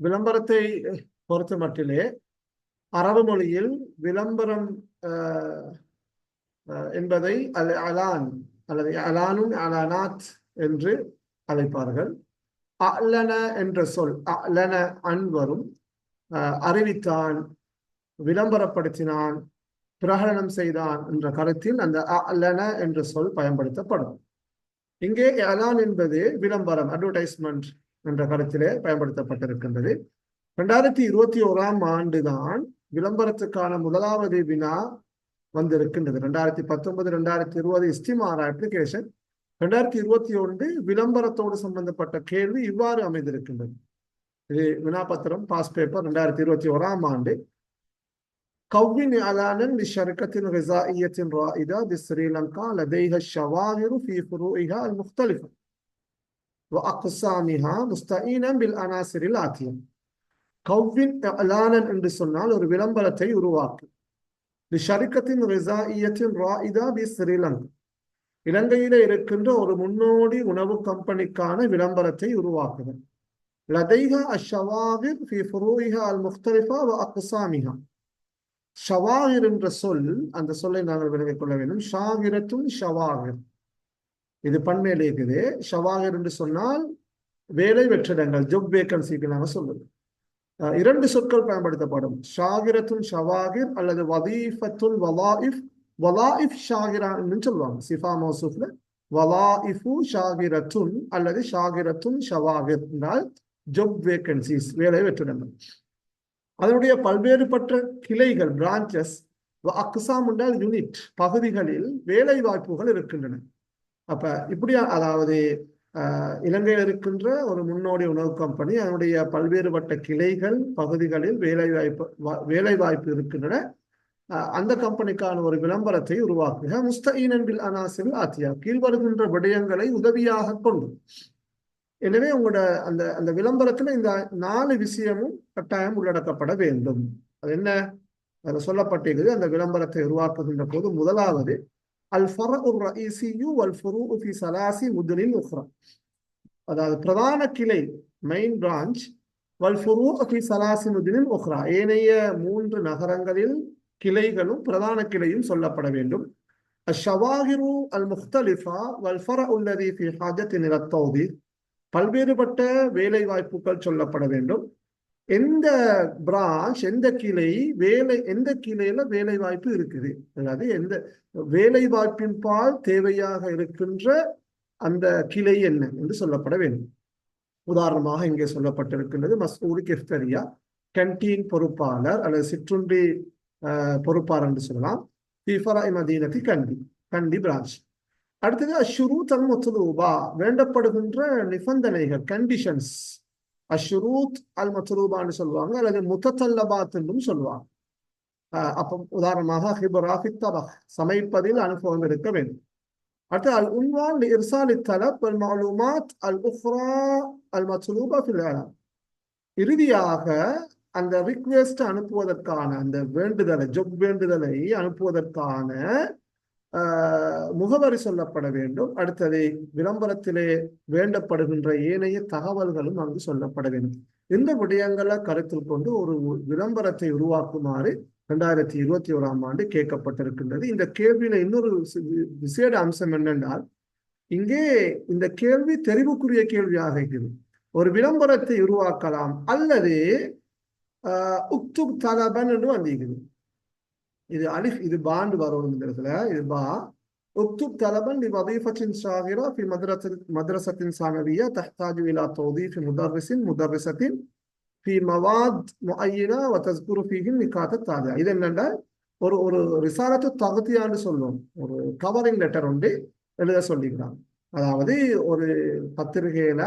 விளம்பரத்தை பொறுத்த மட்டிலே அரபு மொழியில் விளம்பரம் ஆஹ் என்பதை அல் அலான் அல்லது அலானும் அலானாத் என்று அழைப்பார்கள். அலன என்ற சொல் அலன அன்வரும் அறிவித்தான் விளம்பரப்படுத்தினான் பிரகடனம் செய்தான் என்ற கருத்தில் அந்த அலன என்ற சொல் பயன்படுத்தப்படும். இங்கே அலான் என்பது விளம்பரம் அட்வர்டைஸ்மெண்ட் என்ற கருத்திலே பயன்படுத்தப்பட்டிருக்கின்றது ரெண்டாயிரத்தி இருபத்தி ஓராம் ஆண்டுதான் விளம்பரத்துக்கான முதலாவது வினா வந்திருக்கின்றது ரெண்டாயிரத்தி பத்தொன்பது ரெண்டாயிரத்தி இருபது இஸ்டிமார் அப்ளிகேஷன் ரெண்டாயிரத்தி இருபத்தி ஒன்று விளம்பரத்தோடு சம்பந்தப்பட்ட கேள்வி இவ்வாறு அமைந்திருக்கின்றது இது வினாபத்திரம் பாஸ் பேப்பர் ரெண்டாயிரத்தி இருபத்தி ஓராம் ஆண்டு كون إعلانا لشركة غذائية رائدة بسريلانكا لديها الشواهر في فروعها المختلفة அக்சாமிஹா முஸ்தஈனம் பில் அனாசிரில் ஆத்தியம் கவ்வின் அலானன் என்று சொன்னால் ஒரு விளம்பரத்தை உருவாக்கு. ஷரிக்கத்தின் ரிசா இயத்தின் ராயிதா பி ஸ்ரீலங்கா இலங்கையில இருக்கின்ற ஒரு முன்னோடி உணவு கம்பெனிக்கான விளம்பரத்தை உருவாக்குதல். லதைஹா அஷவாகிர் ஃபி ஃபுரூஹா அல் முஃப்தரிஃபா வ அக்சாமிஹா. ஷவாகிர் என்ற சொல் அந்த சொல்லை நாங்கள் விளங்கிக் கொள்ள வேண்டும். ஷாகிரத்தும் ஷவாகிர். இது பண்மையில இருக்குது. ஷவாகிர் என்று சொன்னால் வேலை வெற்றிடங்கள் ஜொப் வேக்கன்சிக்கு நாங்கள் சொல்லுவோம் இரண்டு சொற்கள் பயன்படுத்தப்படும். ஷாகிரத்துன் ஷவாகிர் அல்லது வதீஃபத்துல் வலாஇஃப் வலாஇஃப் ஷாகிரான்னு சொல்லுவாங்க. சிஃபா மோசூஃப்ல வலாஇஃபு ஷாகிரத்துன் அல்லது ஷாகிரத்துன் ஷவாகிர் என்றால் ஜொப் வேக்கன்சிஸ் வேலை வெற்றிடங்கள் அதனுடைய பல்வேறுபட்ட கிளைகள் பிரான்ச்சஸ் அக்சாம் என்றால் யூனிட் பகுதிகளில் வேலை வாய்ப்புகள் இருக்கின்றன. அப்ப இப்படியா அதாவது இலங்கையில் இருக்கின்ற ஒரு முன்னோடி உணவு கம்பெனி அதனுடைய பல்வேறுபட்ட கிளைகள் பகுதிகளில் வேலை வாய்ப்பு வேலை வாய்ப்பு இருக்கின்றன அந்த கம்பெனிக்கான ஒரு விளம்பரத்தை உருவாக்குக. முஸ்தீனன் பில் அனாசில் ஆத்தியா. கீழ்வருகின்ற விடயங்களை உதவியாக கொண்டு. எனவே உங்களோட அந்த அந்த விளம்பரத்துல இந்த நாலு விஷயமும் கட்டாயம் உள்ளடக்கப்பட வேண்டும். அது என்ன? அதில் சொல்லப்பட்டிருக்குது அந்த விளம்பரத்தை உருவாக்குகின்ற போது முதலாவது அல் ஃபரஉ ரஈசியு வல் சலாசி முதலில் அதாவது பிரதான கிளை மெயின் பிரான்ச் வல் ஃபி சலாசி முதலில் உஹ்ரா ஏனைய மூன்று நகரங்களில் கிளைகளும் பிரதான கிளையும் சொல்லப்பட வேண்டும். அஷவாகிரு அல் முக்தலிஃபா வல்ஃபர ஃபரஉ அல்லதி ஃபி ஹாஜத்தின் பல்வேறுபட்ட வேலை வாய்ப்புகள் சொல்லப்பட வேண்டும். எந்த பிரான்ச் எந்த கிளை வேலை எந்த கிளையில வேலை வாய்ப்பு இருக்குது? அதாவது எந்த வேலை வாய்ப்பின் பால் தேவையாக இருக்கின்ற அந்த கிளை என்ன என்று சொல்லப்பட வேண்டும். உதாரணமாக இங்கே சொல்லப்பட்டிருக்கின்றது மசூரி கெஃப்டரியா கண்டீன் பொறுப்பாளர் அல்லது சிற்றுண்டி பொறுப்பாளர் என்று சொல்லலாம். ஃபீஃபரா மதீனத்தி கண்டி கண்டி பிரான்ச் அடுத்தது அஷுரு தன் மத்துலூபா வேண்டப்படுகின்ற நிபந்தனைகள் கண்டிஷன்ஸ் அஷ்ரூத் அல் மத்ரூபான்னு சொல்லுவாங்க அல்லது முத்தல்லபாத் என்றும் சொல்லுவாங்க. அப்போ உதாரணமாக ஹிபராஃபி சமைப்பதில் அனுபவம் இருக்க வேண்டும். அடுத்து அல் உன்வான் இர்சாலி தலப் அல் மாலுமாத் அல் உஹ்ரா அல் மத்துலூபா ஃபில் இறுதியாக அந்த ரிக்வெஸ்ட் அனுப்புவதற்கான அந்த வேண்டுதலை ஜொப் வேண்டுதலை அனுப்புவதற்கான முகவரி சொல்லப்பட வேண்டும். அடுத்தது விளம்பரத்திலே வேண்டப்படுகின்ற ஏனைய தகவல்களும் அங்கு சொல்லப்பட வேண்டும். இந்த விடயங்களை கருத்தில் கொண்டு ஒரு விளம்பரத்தை உருவாக்குமாறு இரண்டாயிரத்தி இருபத்தி ஓராம் ஆண்டு கேட்கப்பட்டிருக்கின்றது. இந்த கேள்வியில இன்னொரு விசேட அம்சம் என்னென்றால் இங்கே இந்த கேள்வி தெரிவுக்குரிய கேள்வியாக இருக்குது ஒரு விளம்பரத்தை உருவாக்கலாம் அல்லது உக்துப் தலபன் என்று வந்திருக்குது இது அலிஃப் இது பாண்டு வரணும் இந்த இடத்துல இது பா اكتب طلبا لوظيفة صاغرة في مدرسة مدرسة ثانوية تحتاج إلى توظيف مدرس مدرسة في مواد معينة وتذكر فيه النكات التالية இது என்னன்னா ஒரு ஒரு ரிசாலத்து தகுதியான்னு சொல்லுவோம் ஒரு கவரிங் லெட்டர் ஒன்று எழுத சொல்லிக்கிறாங்க அதாவது ஒரு பத்திரிகையில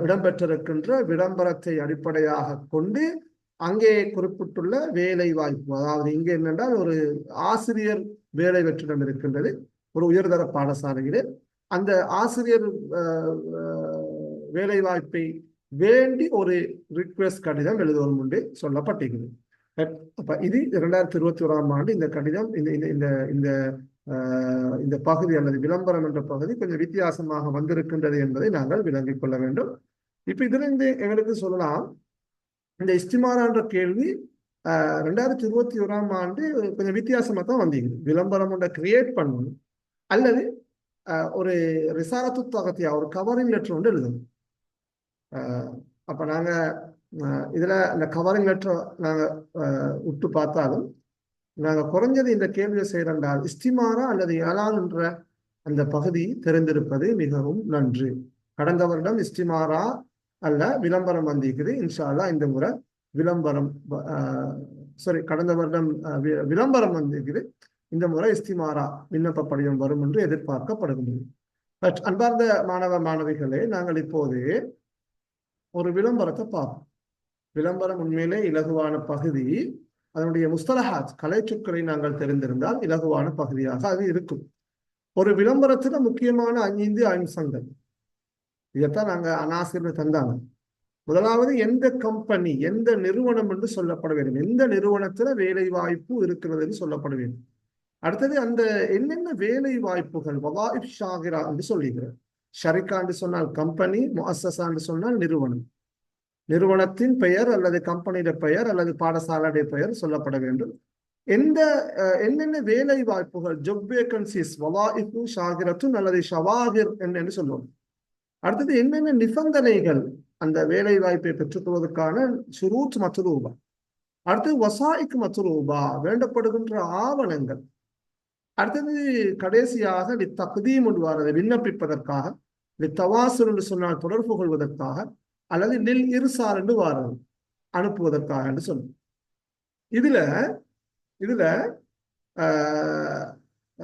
இடம்பெற்றிருக்கின்ற விளம்பரத்தை அடிப்படையாக கொண்டு அங்கே குறிப்பிட்டுள்ள வேலை வாய்ப்பு. அதாவது இங்கே என்னென்றால் ஒரு ஆசிரியர் வேலை வெற்றிடம் இருக்கின்றது ஒரு உயர்தர பாடசாலையிலே. அந்த ஆசிரியர் வேலை வாய்ப்பை வேண்டி ஒரு ரிக்வெஸ்ட் கடிதம் எழுதுவதும் உண்டு சொல்லப்பட்டிருக்கிறது. அப்ப இது இரண்டாயிரத்தி இருபத்தி ஓராம் ஆண்டு இந்த கடிதம் இந்த இந்த இந்த இந்த இந்த பகுதி அல்லது விளம்பரம் என்ற பகுதி கொஞ்சம் வித்தியாசமாக வந்திருக்கின்றது என்பதை நாங்கள் விளங்கிக் கொள்ள வேண்டும். இப்ப இதுல இருந்து எங்களுக்கு சொல்லலாம் இந்த இஸ்திமாரான்ற கேள்வி ரெண்டாயிரத்தி இருபத்தி ஓராம் ஆண்டு கொஞ்சம் வித்தியாசமாக தான் வந்தீங்க. விளம்பரம் ஒன்றை கிரியேட் பண்ணணும். அல்லது ஒரு ரிசாரத்து தொகத்தையா ஒரு கவரிங் லெட்டர் ஒன்று எழுதணும். அப்போ நாங்கள் இதில் அந்த கவரிங் லெட்டர் நாங்கள் விட்டு பார்த்தாலும் நாங்கள் குறைஞ்சது இந்த கேள்வியை செய்கிறென்றால் இஸ்திமாரா அல்லது ஏலான் அந்த பகுதி தெரிந்திருப்பது மிகவும் நன்று. கடந்த வருடம் இஸ்திமாரா அல்ல விளம்பரம் வந்திருக்குது. இன்ஷா இந்த முறை விளம்பரம் சாரி கடந்த வருடம் விளம்பரம் வந்திருக்குது. இந்த முறை இஸ்திமாரா விண்ணப்ப படிவம் வரும் என்று எதிர்பார்க்கப்படுகின்றது பட் அன்பார்ந்த மாணவ மாணவிகளே நாங்கள் இப்போது ஒரு விளம்பரத்தை பார்ப்போம். விளம்பரம் உண்மையிலே இலகுவான பகுதி. அதனுடைய முஸ்தலஹாத் கலைச்சொற்களை நாங்கள் தெரிந்திருந்தால் இலகுவான பகுதியாக அது இருக்கும். ஒரு விளம்பரத்துல முக்கியமான ஐந்து அம்சங்கள். இதைத்தான் நாங்க அனாசிர்னு தந்தாங்க. முதலாவது எந்த கம்பெனி எந்த நிறுவனம் என்று சொல்லப்பட வேண்டும். எந்த நிறுவனத்துல வேலை வாய்ப்பு இருக்கிறதுன்னு சொல்லப்பட வேண்டும். அடுத்தது அந்த என்னென்ன வேலை வாய்ப்புகள் வவாயிப் ஷாகிரா என்று சொல்லுகிறார் ஷரிகா என்று சொன்னால் கம்பெனி முஅஸ்ஸஸா என்று சொன்னால் நிறுவனம். நிறுவனத்தின் பெயர் அல்லது கம்பெனியோட பெயர் அல்லது பாடசாலையுடைய பெயர் சொல்லப்பட வேண்டும். எந்த அஹ், என்னென்ன வேலை வாய்ப்புகள் ஜொப் வேகன்சிஸ் வவாயிப்பு ஷாகிரத்துன் அல்லது ஷவாகிர் என்று சொல்லுவோம். அடுத்தது என்னென்ன நிபந்தனைகள் அந்த வேலை வாய்ப்பை பெற்றுக்கொள்வதற்கான சுரூத் மத்துரூபா அடுத்தது வசாய்க்கு மத்துரூபா வேண்டப்படுகின்ற ஆவணங்கள். அடுத்தது கடைசியாக தகுதியும் கொண்டு வரதை விண்ணப்பிப்பதற்காக தவாசுல் என்று சொன்னால் தொடர்பு கொள்வதற்காக அல்லது நில் இருசார் என்று வாரது அனுப்புவதற்காக என்று சொல்லும் இதுல இதுல ஆஹ்,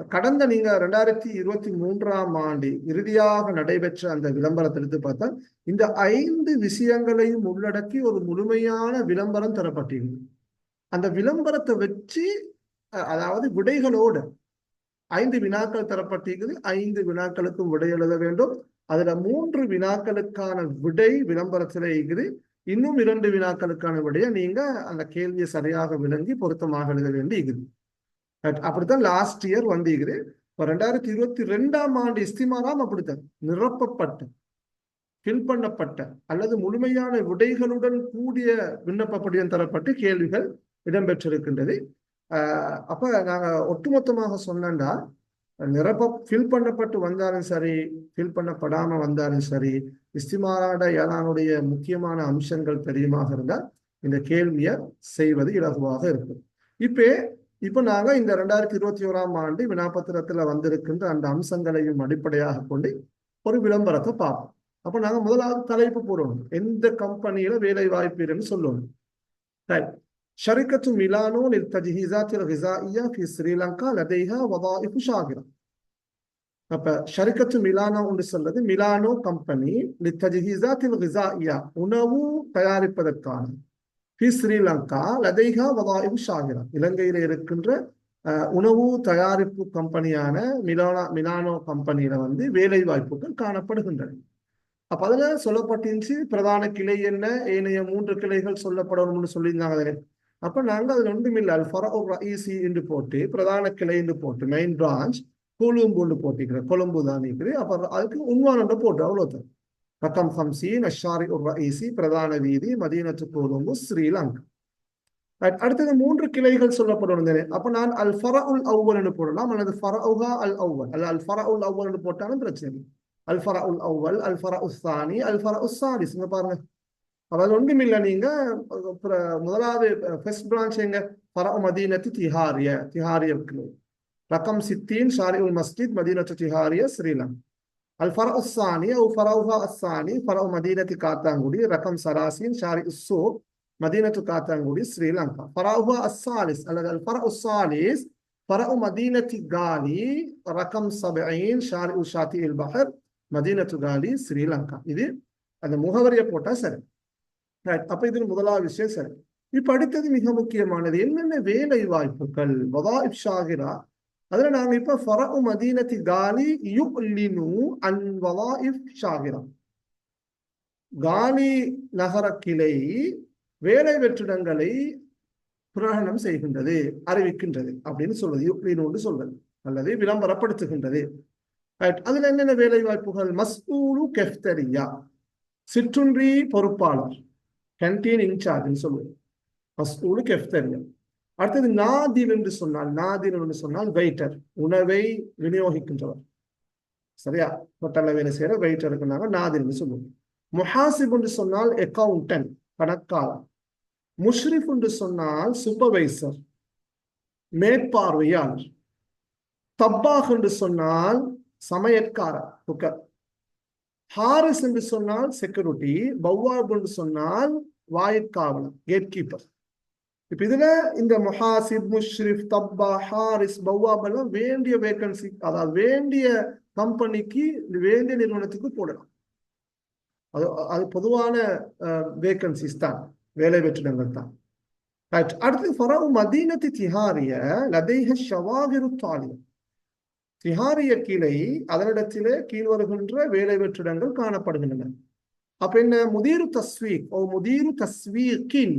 கடந்த நீங்க ரெண்டாயிரத்தி இருபத்தி மூன்றாம் ஆண்டு இறுதியாக நடைபெற்ற அந்த விளம்பரத்தை எடுத்து பார்த்தா இந்த ஐந்து விஷயங்களையும் உள்ளடக்கி ஒரு முழுமையான விளம்பரம் தரப்பட்டிருந்தது அந்த விளம்பரத்தை வச்சு அஹ், அதாவது விடைகளோடு ஐந்து வினாக்கள் தரப்பட்டிருக்குது. ஐந்து வினாக்களுக்கும் விடை எழுத வேண்டும். அதுல மூன்று வினாக்களுக்கான விடை விளம்பரத்துல இருக்குது. இன்னும் இரண்டு வினாக்களுக்கான விடையை நீங்க அந்த கேள்வியை சரியாக விளங்கி பொருத்தமாக எழுத வேண்டி இருக்குது அப்படித்தான் லாஸ்ட் இயர் வந்திருக்குது இப்போ ரெண்டாயிரத்தி இருபத்தி ரெண்டாம் ஆண்டு இஸ்திமாராம் அப்படித்தான். நிரப்பப்பட்ட ஃபில் பண்ணப்பட்ட அல்லது முழுமையான விடைகளுடன் கூடிய விண்ணப்ப படிவம் தரப்பட்டு கேள்விகள் இடம்பெற்றிருக்கின்றது. அப்போ அப்ப நாங்க ஒட்டுமொத்தமாக சொன்னேன்னா நிரப்ப ஃபில் பண்ணப்பட்டு வந்தாலும் சரி ஃபில் பண்ணப்படாம வந்தாலும் சரி இஸ்திமாராட ஏழானுடைய முக்கியமான அம்சங்கள் தெரியுமாக இருந்தால் இந்த கேள்வியை செய்வது இலகுவாக இருக்கும். இப்போ இப்போ நாங்க இந்த ரெண்டாயிரத்தி இருபத்தி ஓராம் ஆண்டு வினாபத்திரத்துல வந்திருக்கின்ற அந்த அம்சங்களையும் அடிப்படையாக கொண்டு ஒரு விளம்பரத்தை பார்ப்போம். அப்ப நாங்க முதலாவது தலைப்பு போடணும். எந்த கம்பெனியில வேலை வாய்ப்பு சொல்லணும் ரைட் ஷரிக்கத்து மிலானோ தஜ்ஹிசாத்தில் ஹிசாஇயா ஃபி ஸ்ரீலங்கா லதேஹா வதாயிஃபு ஷாகிரா. அப்ப ஷரிக்கத்து மிலானோ ஒன்று சொல்றது மிலானோ கம்பெனி லித்தஜிஹிசாத்தில் ஹிசாஇயா உணவு தயாரிப்பதற்கான பி ஸ்ரீலங்கா லதைகா வதாயு ஷாகிரா இலங்கையில இருக்கின்ற உணவு தயாரிப்பு கம்பெனியான மிலானா மிலானோ கம்பெனியில வந்து வேலை வாய்ப்புகள் காணப்படுகின்றன. அப்ப அதுல சொல்லப்பட்டிருந்துச்சு பிரதான கிளை என்ன ஏனைய மூன்று கிளைகள் சொல்லப்படணும்னு சொல்லியிருந்தாங்க அதுல. அப்ப நாங்க அதுல ஒன்றுமில்லை அல் ஃபரஉ ரஈசி என்று போட்டு பிரதான கிளை என்று போட்டு மெயின் பிரான்ச் கொழும்புன்னு போட்டிருக்கிறேன் கொழும்பு தான் இருக்குது. அப்ப அதுக்கு உண்மான போட்டு அவ்வளவுதான். ரக்கம் ஹம்சீன் அஷாரி உர் பிரதான வீதி மதீனத்து கோலும்பு ஸ்ரீலங்கா அடுத்தது மூன்று கிளைகள் சொல்லப்படும் அப்ப நான் அல் ஃபர உல் அவ்வல் போடலாம். அல்லது ஃபர உஹா அல் அவ்வல் அல்ல அல் ஃபர உல் அவ்வல் போட்டாலும் பிரச்சனை அல் ஃபரா உல் அவ்வல் அல் ஃபர உஸ்தானி அல் ஃபர உஸ்தானிஸ் பாருங்க. அதாவது ஒன்றும் இல்லை நீங்க முதலாவது ஃபர்ஸ்ட் பிரான்ச் எங்க? ஃபர மதீனத்து திஹாரிய திஹாரிய கிளை. ரக்கம் சித்தீன் ஷாரி உல் மஸ்ஜித் மதீனத்து திஹாரிய ஸ்ரீலங்கா الفرع الثاني أو فرعها الثاني فرع مدينة كاتانغودي رقم 30 شارع السوق مدينة كاتانغودي سريلانكا فرعها الثالث الفرع الثالث فرع مدينة غالي رقم 70 شارع شاطئ البحر مدينة غالي سريلانكا இது அந்த முகவரியை போட்டா சரி Right. அப்ப இது முதலாவது விஷயம் சரி இப்ப அடுத்தது மிக முக்கியமானது என்னென்ன வேலை வாய்ப்புகள் வதாயிப் ஷாகிரா அதுல நாங்க இப்ப ஃபரஉ மதீனத்தி காலி யுலினு அன் வதாயிப் ஷாகிரா. காலி நகர கிளை வேலை வெற்றிடங்களை பிரகடனம் செய்கின்றது அறிவிக்கின்றது அப்படின்னு சொல்றது யுக்லினு சொல்றது அல்லது விளம்பரப்படுத்துகின்றது. அதுல என்னென்ன வேலை வாய்ப்புகள்? மஸ்ஊலு கெஃப்தரியா சிற்றுன்றி பொறுப்பாளர் கேன்டீன் இன்சார்ஜ்னு சொல்லுவோம். மஸ்ஊலுக்கு கெஃப்தரியா. அடுத்தது நாதிர் என்று சொன்னால் நாதிர் என்று சொன்னால் வெயிட்டர் உணவை விநியோகிக்கின்றவர். சரியா? ஹோட்டல்ல வேலை செய்யற வெயிட்டருக்கு நாங்கள் என்று சொல்லுவோம். முஹாசிப் என்று சொன்னால் அக்கவுண்டன்ட் கணக்காளர் முஷ்ரிப் என்று சொன்னால் சூப்பர்வைசர் மேற்பார்வையாளர். தப்பாக் என்று சொன்னால் சமையற்காரர் குக்கர் ஹாரிஸ் என்று சொன்னால் செக்யூரிட்டி பவ்வாப் என்று சொன்னால் வாயிற்காவலர் கேட் கீப்பர் இப்ப இதுல இந்த முஹாசிப் முஷ்ரிஃப் தப்பா ஹாரிஸ் பவாப் எல்லாம் வேண்டிய வேகன்சி அதாவது வேண்டிய கம்பெனிக்கு வேண்டிய நிறுவனத்துக்கு போடலாம். அது அது பொதுவான வேகன்சிஸ் தான். வேலை வெற்றிடங்கள் தான். ரைட் அடுத்து ஃபரவு மதீனத்து திஹாரிய லதைஹ ஷவாகிரு தாலியம் திஹாரிய கிளை அதனிடத்திலே கீழ் வருகின்ற வேலை வெற்றிடங்கள் காணப்படுகின்றன. அப்ப என்ன? முதீரு தஸ்வீக் ஓ முதீரு தஸ்வீக்கின்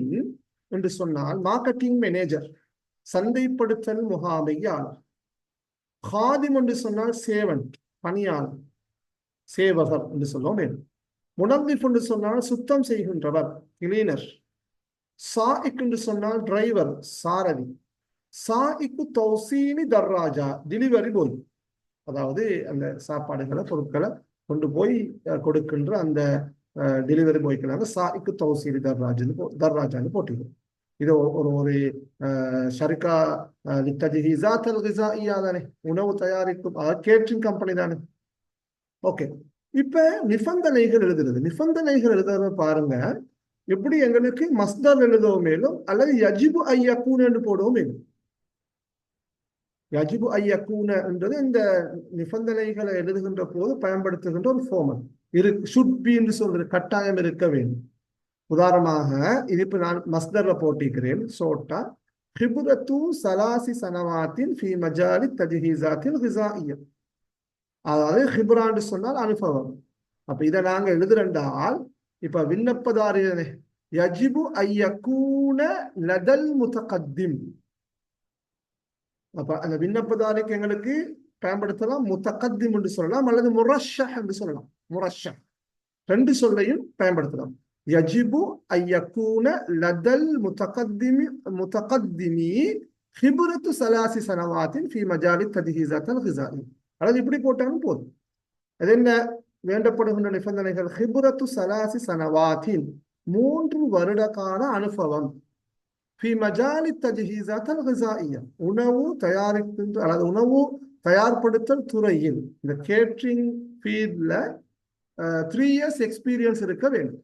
என்று சொன்னால் மார்க்கெட்டிங் மேனேஜர் சந்தைப்படுத்தல் முகாமையாளர் ஹாதிம் என்று சொன்னால் சேவன் பணியாளர் சேவகர் என்று சொல்லுவோம் மேலும். முனந்திஃப் என்று சொன்னால் சுத்தம் செய்கின்றவர் கிளீனர் சாயிக் என்று சொன்னால் டிரைவர் சாரதி. சாயிக்கு தௌசீனி தர்ராஜா டெலிவரி போய் அதாவது அந்த சாப்பாடுகளை பொருட்களை கொண்டு போய் கொடுக்கின்ற அந்த டெலிவரி பாய்க்கு சாயிக்கு தௌசீனி தர்ராஜ்னு தர்ராஜான்னு போட்டிருக்கோம் இது ஒரு ஒரு ஷரிகா லித்தஜிஹிசாத் அல் கிசாஇயா தானே உணவு தயாரிக்கும் கேட்ரிங் கம்பெனி தானே ஓகே இப்ப நிபந்தனைகள் எழுதுறது நிபந்தனைகள் எழுதுறது பாருங்க எப்படி எங்களுக்கு மஸ்தர் எழுதவும் மேலும் அல்லது யஜிபு ஐயக்கூன் என்று போடவும் மேலும் யஜிபு ஐயக்கூன என்றது இந்த நிபந்தனைகளை எழுதுகின்ற போது பயன்படுத்துகின்ற ஒரு ஃபோமன் இரு ஷுட் பி என்று சொல்றது கட்டாயம் இருக்க வேண்டும். உதாரணமாக இது இப்ப நான் மஸ்தர்ல போட்டிக்கிறேன் சோட்டா ஹிபுரத்து சலாசி சனவாத்தின் ஃபி மஜாலி தஜிஹிசாத்தின் ஹிசாஇயம் அதாவது ஹிபுரான்னு சொன்னால் அனுபவம். அப்ப இதை நாங்க எழுதுறண்டால் இப்ப விண்ணப்பதாரி யஜிபு ஐயக்கூன லதல் முத்தகத்திம். அப்ப அந்த விண்ணப்பதாரிக்கு எங்களுக்கு பயன்படுத்தலாம் முத்தகத்திம் என்று சொல்லலாம் அல்லது முரஷ் என்று சொல்லலாம். முரஷ ரெண்டு சொல்லையும் பயன்படுத்தலாம் யஜிபு ஐயக்கூன லதல் முத்தகத்திமி முத்தகத்திமி ஹிபுரத்து சலாசி சனவாத்தின் ஃபி மஜாலி ததிஹிசாத்தல் ஹிசாலி அல்லது இப்படி போட்டாலும் போதும். அது என்ன? வேண்டப்படுகின்ற நிபந்தனைகள் ஹிபுரத்து சலாசி சனவாத்தின் மூன்று வருட கால அனுபவம். ஃபி மஜாலி தஜிஹீசாத்தல் ஹிசாஇயா உணவு தயாரிக்கின்ற அல்லது உணவு தயார்படுத்தல் துறையில் இந்த கேட்ரிங் ஃபீல்ட்ல த்ரீ இயர்ஸ் எக்ஸ்பீரியன்ஸ் இருக்க வேண்டும்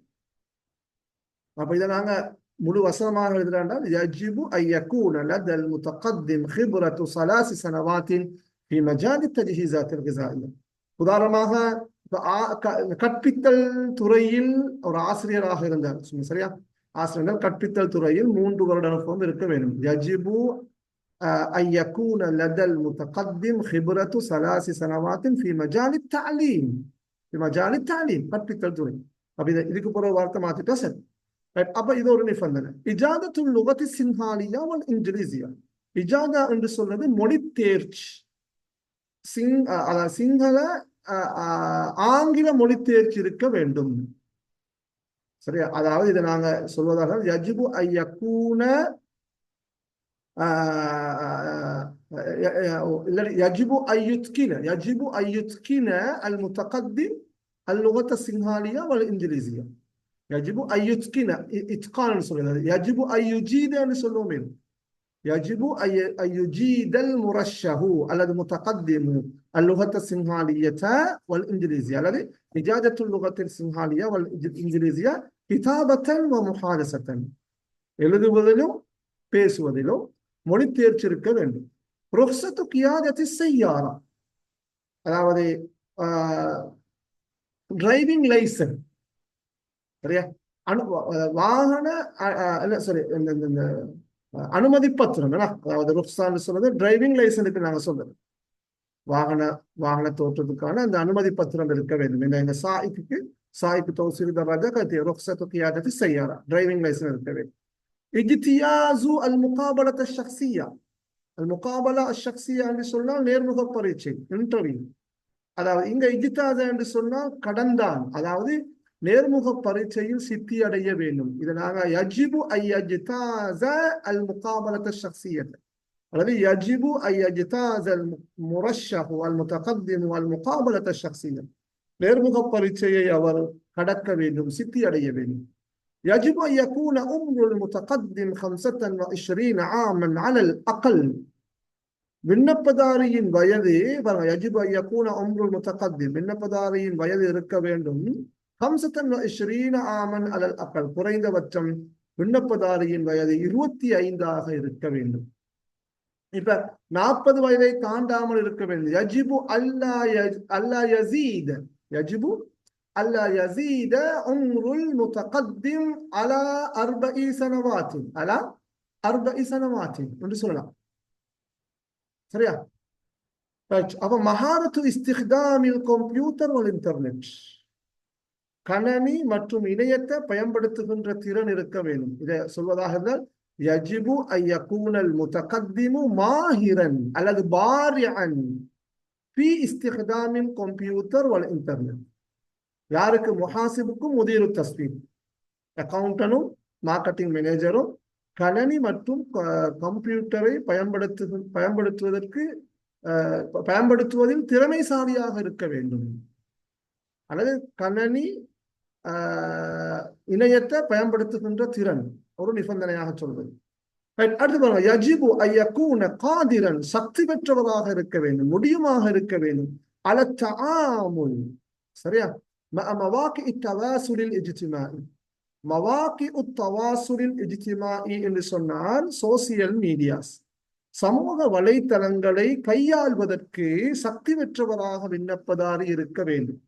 அப்ப இதை நாங்க முழு வசனமாக எழுதுறாண்டால் யஜிபு ஐயக்கூன லதல் முத்தகத்திம் ஹிபுரத்து சலாசி சனவாத்தின் في مجال التجهيزات الغذائية உதாரணமாக கற்பித்தல் துறையில் ஒரு ஆசிரியராக இருந்தார் சரியா ஆசிரியர்கள் கற்பித்தல் துறையில் மூன்று வருட அனுபவம் இருக்க வேண்டும் யஜிபு أن يكون لدى المتقدم خبرة ثلاث سنوات في مجال التعليم மஜாலி தாலீம் கற்பித்தல் துறை அப்படி இதுக்கு போற ஒரு வார்த்தை மாத்திட்டா சரி ரைட் அப்ப இது ஒரு நிபந்தனை இஜாதத்துல் லுகத்தி சின்ஹாலியா ஒன் இங்கிலீசியா இஜாதா என்று சொல்றது மொழி தேர்ச்சி சிங் சிங்கள ஆங்கில மொழி தேர்ச்சி இருக்க வேண்டும் சரியா அதாவது இதை நாங்க சொல்வதாக யஜிபு ஐயக்கூன يجب أن يتقن يجب أن يتقن المتقدم اللغة السنغالية والإنجليزية يجب أن يتقن إتقان يجب أن يجيد نسلومين يجب أن يجيد المرشح الذي متقدم اللغة السنغالية والإنجليزية الذي إجادة اللغة السنغالية والإنجليزية كتابة ومحادثة எழுதுவதிலும் பேசுவதிலும் மொழி தேர்ச்சி இருக்க வேண்டும் ருஹ்சத்து கியாதத்து செய்யாரா அதாவது டிரைவிங் லைசன் சரியா அனு வாகன இல்ல சாரி இந்த அனுமதி பத்திரம் அதாவது ருக்ஸான்னு சொல்றது டிரைவிங் லைசனுக்கு நாங்க சொல்றது வாகன வாகன தோற்றத்துக்கான அந்த அனுமதி பத்திரம் இருக்க வேண்டும் இந்த எங்க சாய்க்கு சாய்க்கு தோசிரி தராஜா கத்தி ருக்ஸத்து கியாதத்தி செய்யாரா டிரைவிங் லைசன் இருக்க வேண்டும் இஜ்தியாசு அல் முகாபலத்தை ஷக்சியா முகாபலா ஷக்சியா என்று சொன்னால் நேர்முக பரீட்சை இன்டர்வியூ அதாவது இங்க இஜிதாசா என்று சொன்னால் கடந்தான். அதாவது நேர்முக பரீட்சையில் சித்தி அடைய வேண்டும். இதனாக நாங்க யஜிபு ஐயஜிதாச அல் முகாபலத்த ஷக்சியத் அல்லது யஜிபு ஐயஜிதாஸ் அல் முரஷஹு அல் முத்தகத்திமு அல் முகாபலத்த ஷக்சியத் நேர்முக பரீட்சையை அவர் கடக்க வேண்டும் சித்தி அடைய வேண்டும். يجب أن يكون عمر المتقدم 25 عاما على الأقل விண்ணப்பதாரியின் வயது பாருங்க யஜிபு ஐயக்கூன ஒம்ருல் முத்தகத்திம் விண்ணப்பதாரியின் வயது இருக்க வேண்டும் ஹம்சத்தன் ஸ்ரீன ஆமன் அலல் அக்கல் குறைந்தபட்சம் விண்ணப்பதாரியின் வயது இருபத்தி ஐந்தாக இருக்க வேண்டும் இப்ப நாற்பது வயதை தாண்டாமல் இருக்க வேண்டும் யஜிபு அல்லா அல்லா யசீத் யஜிபு அல்லா யசீத உம்ருல் முத்தகத்திம் அலா அர்பஇ சனவாத்தின் அலா அர்பஇ சனவாத்தின் என்று சொல்லலாம் சரியா அப்ப மகாரத்து இஸ்திஹ்தாமில் கம்ப்யூட்டர் ஒரு இன்டர்நெட் கணனி மற்றும் இணையத்தை பயன்படுத்துகின்ற திறன் இருக்க வேண்டும். இதை சொல்வதாக இருந்தால் யஜிபு ஐயக்கூனல் முத்தகத்திமு மாஹிரன் அல்லது பாரியன் பி இஸ்திஹ்தாமில் கம்ப்யூட்டர் வல் இன்டர்நெட் யாருக்கு? முஹாசிபுக்கும் முதிரு தஸ்வீப் அக்கௌண்டனும் மார்க்கெட்டிங் மேனேஜரும் கணனி மற்றும் கம்ப்யூட்டரை பயன்படுத்து பயன்படுத்துவதற்கு பயன்படுத்துவதில் திறமைசாலியாக இருக்க வேண்டும். அல்லது கணனி இணையத்தை பயன்படுத்துகின்ற திறன் ஒரு நிபந்தனையாக சொல்வது. அடுத்து பாருங்க. யஜிபு ஐயக்கூன காதிரன் சக்தி பெற்றவராக இருக்க வேண்டும் முடியுமாக இருக்க வேண்டும். அலச்சாமுல் சரியா? சரியா மவாக்கி இத்தவாசுலில் இஜ்திமாஇ மவாக்கி உத்தவாசுலில் இஜ்திமாஇ என்று சொன்னால் சோசியல் மீடியாஸ் சமூக வலைத்தளங்களை கையாள்வதற்கு சக்தி பெற்றவராக விண்ணப்பதாரி இருக்க வேண்டும்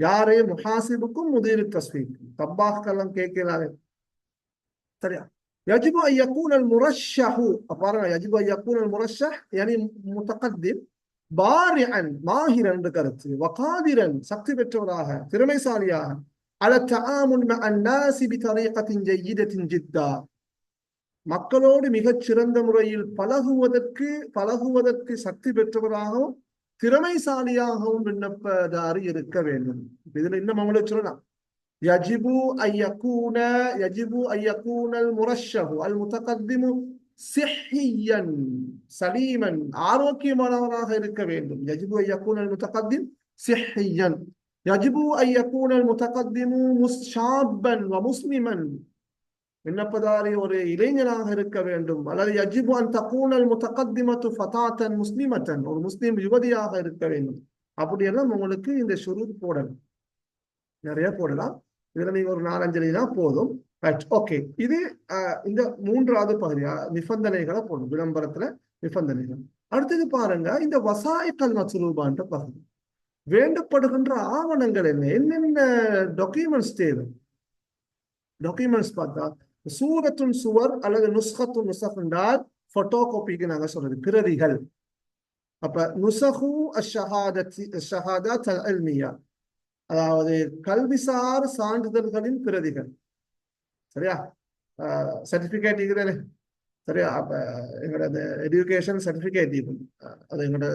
யாரே முஹாசிபுக்கும் முதிர் தஸ்வீக்கும் தப்பாக்கெல்லாம் கேட்கிறாரு சரியா يجب أن يكون المرشح أقارن يجب أن يكون المرشح يعني متقدم பாரிஅன் மாஹிரன் என்று கருத்து வகாதிரன் சக்தி பெற்றவராக திறமைசாலியாக على التعامل مع الناس بطريقة جيدة جدا மக்களோடு மிகச் சிறந்த முறையில் பழகுவதற்கு பழகுவதற்கு சக்தி பெற்றவராகவும் திறமைசாலியாகவும் விண்ணப்பதாரி இருக்க வேண்டும் இதுல இன்னும் அவங்களுக்கு சொல்லலாம் யஜிபு ஐயக்கூன யஜிபு ஐயக்கூனல் முரஷஹு அல் முத்தகத்திமு சிஹியன் சலீமன் ஆரோக்கியமானவராக இருக்க வேண்டும். யஜிபு ஐயக்கூனல் முத்தகத்தின் சிஹியன் யஜிபு ஐயக்கூனல் முத்தகத்திமு முஸ்ஷாபன் வ முஸ்லிமன். விண்ணப்பதாரி ஒரு இளைஞனாக இருக்க வேண்டும். அல்லது யஜிபு அன் தகூனல் முத்தகத்திமத்து ஃபதாத்தன் முஸ்லிமத்தன். ஒரு முஸ்லிம் யுவதியாக இருக்க வேண்டும். அப்படியெல்லாம் உங்களுக்கு இந்த ஷுரூத் போடணும். நிறைய போடலாம். இதுல நீங்க ஒரு நாலஞ்சு போதும். ரைட் ஓகே இது இந்த மூன்றாவது பகுதியா நிபந்தனைகளை போடும் விளம்பரத்துல நிபந்தனைகள். அடுத்தது பாருங்க இந்த வசாயக்கல் மசுரூபான்ற பகுதி. வேண்டப்படுகின்ற ஆவணங்கள் என்ன? என்னென்ன டாக்குமெண்ட்ஸ் தேவை? டாக்குமெண்ட்ஸ் பார்த்தா சூரத்துன் சுவர் அல்லது நுஸ்கத்துன் நுசக் என்றால் போட்டோ காப்பிக்கு நாங்க சொல்றது பிரதிகள். அப்ப நுசகு அஷஹாதத்தி அல்மியா அதாவது கல்விசார் சான்றிதழ்களின் பிரதிகள். சரியா? சர்டிபிகேட் இருக்கிறது சரியா எங்களோட அந்த எஜுகேஷன் சர்டிபிகேட் அது எங்களோட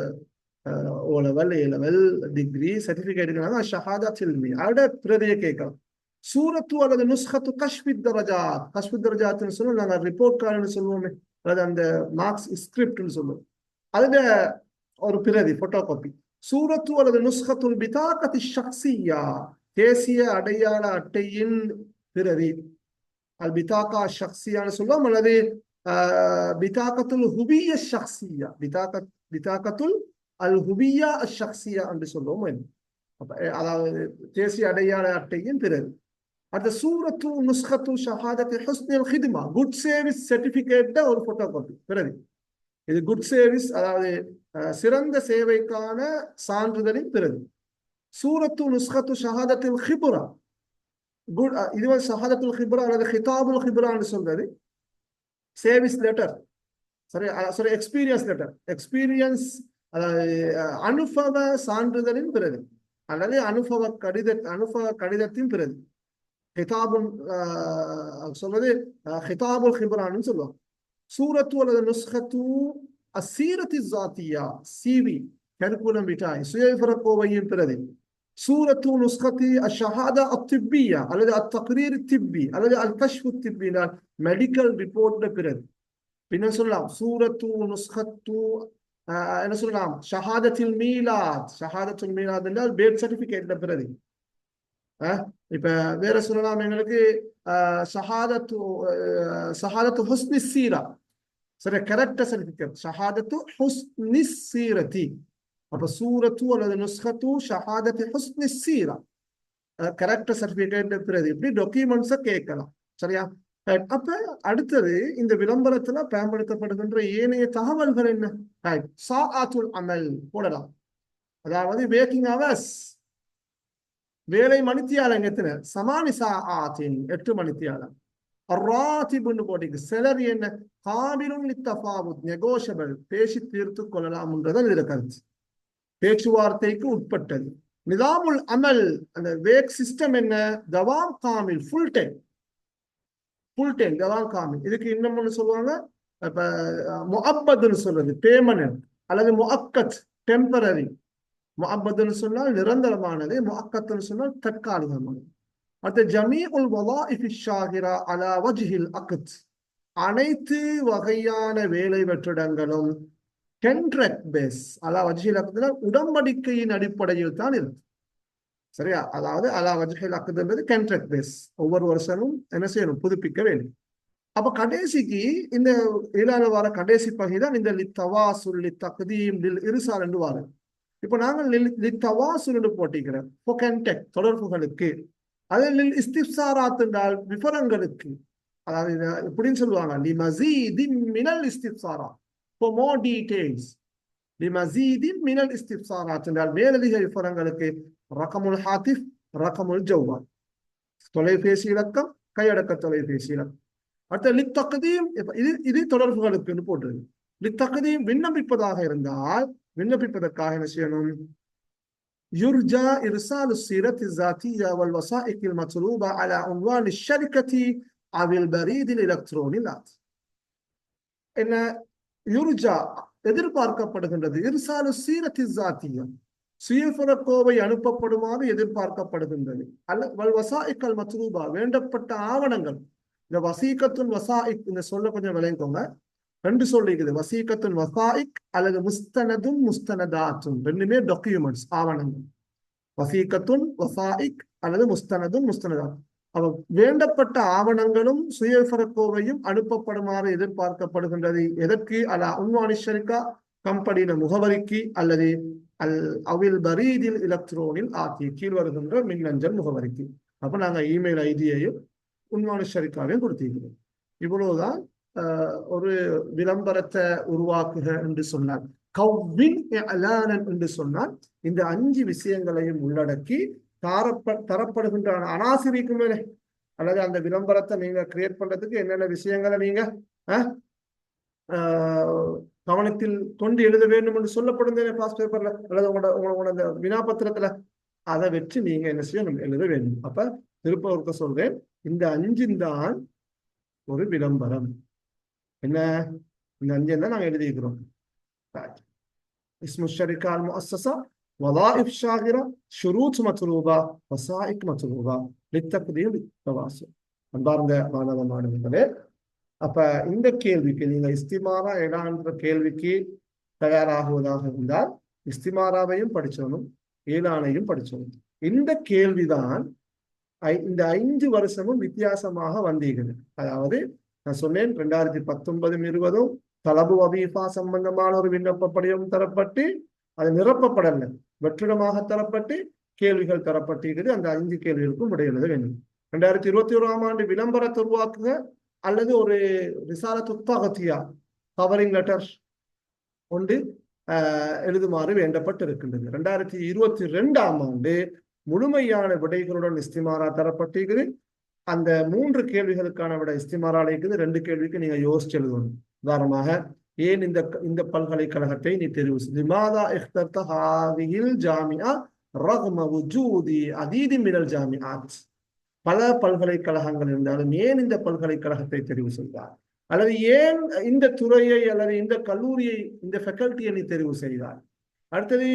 O level A level degree certificate இருக்கிறாங்க ஷஹாதா சில்மி அதோட பிரதியை கேட்கலாம் சூரத்து அல்லது நுஸ்கத்து கஷ்மித் தரஜா கஷ்மித் தரஜாத்னு சொல்லுவோம் நாங்கள் ரிப்போர்ட் கார்டுன்னு சொல்லுவோமே அல்லது அந்த மார்க்ஸ் ஸ்கிரிப்ட்னு சொல்லுவோம் அதுல ஒரு பிரதி போட்டோ காப்பி சூரத்து அல்லது நுஸ்கத்துல் பிதாகத்தி ஷக்சியா தேசிய அடையாள அட்டையின் பிரதி அல் பிதாக்கா ஷக்சியான்னு சொல்லுவோம் அல்லது பிதாக்கத்துல் ஹுபிய ஷக்சியா பிதாக்க பிதாக்கத்துல் அல் ஹுபியா ஷக்சியா என்று சொல்லுவோம் அதாவது தேசிய அடையாள அட்டையின் பிறகு அடுத்த சூரத்து நுஸ்கத்து ஷஹாதத்து ஹுஸ்னில் ஹிதுமா குட் சர்வீஸ் சர்டிபிகேட்ட ஒரு போட்டோ காப்பி பிறகு இது குட் சர்வீஸ் அதாவது சிறந்த சேவைக்கான சான்றிதழின் பிறகு சூரத்து நுஸ்கத்து ஷஹாதத்தில் ஹிபுரா குட் uh, இது வந்து சஹாதத்துல் ஹிப்ரா அல்லது ஹிதாபுல் ஹிப்ரான்னு சொல்றது. சேவிஸ் லெட்டர் சரி சாரி எக்ஸ்பீரியன்ஸ் லெட்டர் எக்ஸ்பீரியன்ஸ் அதாவது uh, அனுபவ சான்றிதழின் பிறகு. அல்லது அனுபவ கடித அனுபவ கடிதத்தின் பிறகு. ஹிதாபுல் uh, சொல்றது ஹிதாபுல் ஹிப்ரான்னு சொல்லுவாங்க. சூரத்து அல்லது நுஸ்கத்து அசீரத்தி ஜாத்தியா சிவி கருக்குலம் விட்டாய். சுயவிபர கோவையின் பிரதி சூரத்து நுஸ்கத்தி அஷஹாதா அத்திப்பியா அல்லது அத்தக்ரீர் திப்பி அல்லது அல் கஷ்பு திப்பினால் மெடிக்கல் ரிப்போர்ட்ல பிறகு பின்ன சொல்லலாம் சூரத்து நுஸ்கத்து ஆஹ் என்ன சொல்லலாம் ஷஹாதத்தில் மீலாத் ஷஹாதத்துல் மீலாத் என்றால் பேர்த் சர்டிபிகேட்ல பிறகு அஹ் இப்ப வேற சொல்லலாம் எங்களுக்கு ஆஹ் ஷஹாதத்து ஆஹ் ஷஹாதத்து ஹுஸ்னி சீரா சரி கேரக்டர் சர்டிபிகேட் ஷஹாதத்து ஹுஸ்னி சீரதி அப்ப சூரத்து அல்லது நுஸ்கத்து ஷஹாதத்து ஹுஸ்னி சீரா கேரக்டர் சர்டிபிகேட் பிறகு இப்படி டாக்குமெண்ட்ஸை கேட்கலாம் சரியா அப்ப அடுத்தது இந்த விளம்பரத்துல பயன்படுத்தப்படுகின்ற ஏனைய தகவல்கள் என்ன சா ஆத்துல் அமல் போடலாம் அதாவது வேக்கிங் அவர்ஸ் வேலை மணித்தியாலம் எத்தனை சமானி சாஆத்தின் எட்டு மணித்தியாலம் போட்டிக்கு சிலர் என்ன காபிலும் தஃபாவுத் நெகோஷியபிள் பேசி தீர்த்து கொள்ளலாம்ன்றதான் இதுல கருத்து பேச்சுவார்த்தைக்கு உட்பட்டது. நிதாமுல் அமல் அந்த வேக் சிஸ்டம் என்ன? தவாம் காமில் ஃபுல் டைம் ஃபுல் டைம் தவாம் காமில். இதுக்கு இன்னும் ஒன்று சொல்லுவாங்க? இப்ப முஅப்பதுன்னு சொல்றது பேமனன்ட் அல்லது முஹக்கத் டெம்பரரி முஹப்பதுன்னு சொன்னால் நிரந்தரமானது முஅக்கத்துன்னு சொன்னால் தற்காலிகமானது. அடுத்து ஜமீ உல் வலாஇஃபி ஷாகிரா அலா வஜ்ஹில் அகத். அனைத்து வகையான வேலை வெற்றிடங்களும் கென்ட்ராக்ட் பேஸ் அலா வஜ்ஹில் அக்துனா உடம்படிக்கையின் அடிப்படையில் தான் இருக்கு சரியா அதாவது அலா வஜ்ஹில் அக்துன்றது கென்ட்ரக் பேஸ் ஒவ்வொரு வருஷமும் என்ன செய்யணும் புதுப்பிக்க வேண்டும் அப்ப கடைசிக்கு இந்த ஏழாவது வார கடைசி பகுதி தான் இந்த லித்தவாசுல் லி தக்தீம் லில் இருசால் என்று வாரம் இப்போ நாங்கள் லித்தவாசுல் என்று போட்டிக்கிறோம் கென்டெக் தொடர்புகளுக்கு அதே லில் இஸ்திப்சாராத் என்றால் விவரங்களுக்கு அதாவது இப்படின்னு எப்படின்னு சொல்லுவாங்க லி மசீதி மினல் இஸ்திப்சாரா for more details لمزيد من الاستفسارات என்றால் மேலதிக விவரங்களுக்கு ரகமுல் ஹாத்திஃப் ரகமுல் ஜவ்வால் தொலைபேசி இலக்கம் கையடக்க தொலைபேசி இலக்கம் அடுத்த லித்தகதீம் இது இது தொடர்புகளுக்கு போட்டிருக்கு லித்தகதீம் விண்ணப்பிப்பதாக இருந்தால் விண்ணப்பிப்பதற்காக என்ன செய்யணும் يرجى إرسال السيرة الذاتية والوثائق المطلوبة على عنوان الشركة أو البريد الإلكتروني الآتي. إن யூருஜா எதிர்பார்க்கப்படுகின்றது. இருசாலு சீரத்தி ஜாத்தியா சுயபுறக்கோவை அனுப்பப்படுமாறு எதிர்பார்க்கப்படுகின்றது. அல்ல வல் வசாயிக்கல் மத்ரூபா வேண்டப்பட்ட ஆவணங்கள். இந்த வசீகத்துன் வசாயிக் இந்த சொல்ல கொஞ்சம் விளையங்கோங்க ரெண்டு சொல்லிக்குது. வசீகத்துன் வசாயிக் அல்லது முஸ்தனதும் முஸ்தனதாத்தும். ரெண்டுமே டாக்குமெண்ட்ஸ் ஆவணங்கள். வசீகத்துன் வசாயிக் அல்லது முஸ்தனதும் முஸ்தனதாத். அவ வேண்டப்பட்ட ஆவணங்களும் சுயபரக்கோவையும் அனுப்பப்படுமாறு எதிர்பார்க்கப்படுகின்றது. எதற்கு? அல உன்வானிஷரிக்கா கம்பெனியின் முகவரிக்கு அல்லது அல் அவில் பரீதில் இலக்ட்ரோனில் ஆக்கி கீழ் வருகின்ற மின்னஞ்சல் முகவரிக்கு. அப்ப நாங்க இமெயில் ஐடியையும் உன்வானிஷரிக்காவையும் கொடுத்திருக்கிறோம். இவ்வளவுதான் ஒரு விளம்பரத்தை உருவாக்குக என்று சொன்னார். கவ்வின் என்று சொன்னால் இந்த அஞ்சு விஷயங்களையும் உள்ளடக்கி தாரப்ப தரப்படுகின்ற அனாசிரிக்கும் மேலே. அல்லது அந்த விளம்பரத்தை நீங்க கிரியேட் பண்றதுக்கு என்னென்ன விஷயங்களை நீங்க கவனத்தில் கொண்டு எழுத வேண்டும் என்று சொல்லப்படும் பாஸ் பேப்பர்ல அல்லது உங்களோட உங்களோட அந்த வினாபத்திரத்துல அதை வச்சு நீங்க என்ன செய்யணும்? எழுத வேண்டும். அப்ப திருப்பவர்க்க சொல்றேன். இந்த அஞ்சு தான் ஒரு விளம்பரம். என்ன? இந்த அஞ்சு தான் நாங்க எழுதியிருக்கிறோம். இஸ்மு ஷரிகால் முசசா وظائف شاغرة شروط مطلوبة وسائق مطلوبة للتقديم بالتواصل அன்பார்ந்த மாணவ மாணவர்களே அப்ப இந்த கேள்விக்கு நீங்க இஸ்திமாரா ஏழான்ற கேள்விக்கு தயாராகுவதாக இருந்தால் இஸ்திமாராவையும் படிச்சோனும் ஏழானையும் படிச்சோனும் இந்த கேள்விதான் இந்த ஐந்து வருஷமும் வித்தியாசமாக வந்தீர்கள் அதாவது நான் சொன்னேன் ரெண்டாயிரத்தி பத்தொன்பதும் இருபதும் தலபு வபீஃபா சம்பந்தமான ஒரு விண்ணப்ப படிவம் தரப்பட்டு அது நிரப்பப்படல வெற்றிடமாக தரப்பட்டு கேள்விகள் தரப்பட்டிருக்கிறது. அந்த ஐந்து கேள்விகளுக்கும் விடை எழுத வேண்டும். ரெண்டாயிரத்தி இருபத்தி ஓராம் ஆண்டு விளம்பரத்தை உருவாக்குக அல்லது ஒரு ரிசால துப்பாகத்தியா கவரிங் லெட்டர் கொண்டு எழுதுமாறு வேண்டப்பட்டு இருக்கின்றது ரெண்டாயிரத்தி இருபத்தி ரெண்டாம் ஆண்டு முழுமையான விடைகளுடன் இஸ்திமாரா தரப்பட்டிருக்குது அந்த மூன்று கேள்விகளுக்கான விட இஸ்திமாரா இருக்குது ரெண்டு கேள்விக்கு நீங்க யோசிச்சு எழுதணும். உதாரணமாக ஏன் இந்த இந்த பல்கலைக்கழகத்தை நீ தெரிவு செய்மாதா இஹ்தர்த ஹாதிஹில் ஜாமியா ரஹ்ம வுஜூதி அதீதி மினல் ஜாமியாத் பல பல்கலைக்கழகங்கள் இருந்தாலும் ஏன் இந்த பல்கலைக்கழகத்தை தெரிவு செய்தார்? அல்லது ஏன் இந்த துறையை அல்லது இந்த கல்லூரியை இந்த ஃபெக்கல்ட்டியை நீ தெரிவு செய்தார்? அடுத்தது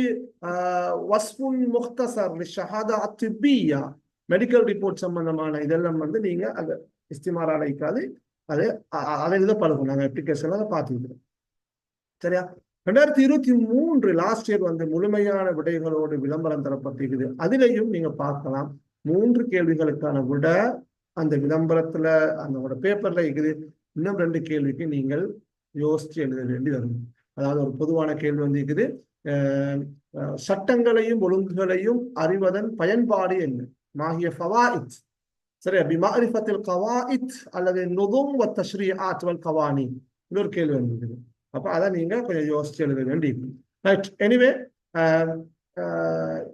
வஸ்புன் முக்தசர் ஷஹாதா அத்திபியா மெடிக்கல் ரிப்போர்ட் சம்பந்தமான இதெல்லாம் வந்து நீங்க அதை இஸ்திமாரா அழைக்காது. அது அதை எழுத பழகும் நாங்கள் அப்ளிகேஷன்ல அதை பார்த்துக்கிறோம். சரியா? ரெண்டாயிரத்தி இருபத்தி மூன்று லாஸ்ட் இயர் வந்து முழுமையான விடைகளோடு விளம்பரம் தரப்பட்டிருக்குது. அதிலையும் நீங்க பார்க்கலாம். மூன்று கேள்விகளுக்கான விட அந்த விளம்பரத்துல அந்த பேப்பர்ல இருக்குது. இன்னும் ரெண்டு கேள்விக்கு நீங்கள் யோசிச்சு எழுத வேண்டி வரும். அதாவது ஒரு பொதுவான கேள்வி வந்து இருக்குது. சட்டங்களையும் ஒழுங்குகளையும் அறிவதன் பயன்பாடு என்ன? மாகிய ஃபவாயித். சரியா? பிமாரிஃபத்தில் கவாயித் அல்லது நொதும் வ தஷ்ரீஆத் வல் கவானி. இன்னொரு கேள்வி வந்திருக்குது. அப்போ அதை நீங்கள் கொஞ்சம் யோசிச்சு எழுத வேண்டி ரைட் எனிவே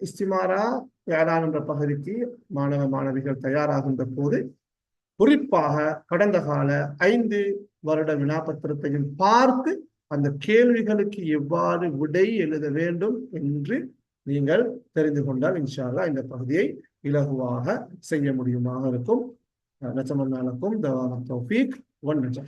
இஸ்திமாரா ஏழாம் என்ற பகுதிக்கு மாணவ மாணவிகள் தயாராகின்ற போது குறிப்பாக கடந்த கால ஐந்து வருட வினாபத்திரத்தையும் பார்த்து அந்த கேள்விகளுக்கு எவ்வாறு விடை எழுத வேண்டும் என்று நீங்கள் தெரிந்து கொண்டால் இன்ஷால்லா இந்த பகுதியை இலகுவாக செய்ய முடியுமாக இருக்கும் நச்சமன்னாலுக்கும் தவான தௌஃபீக் ஒன் நஜா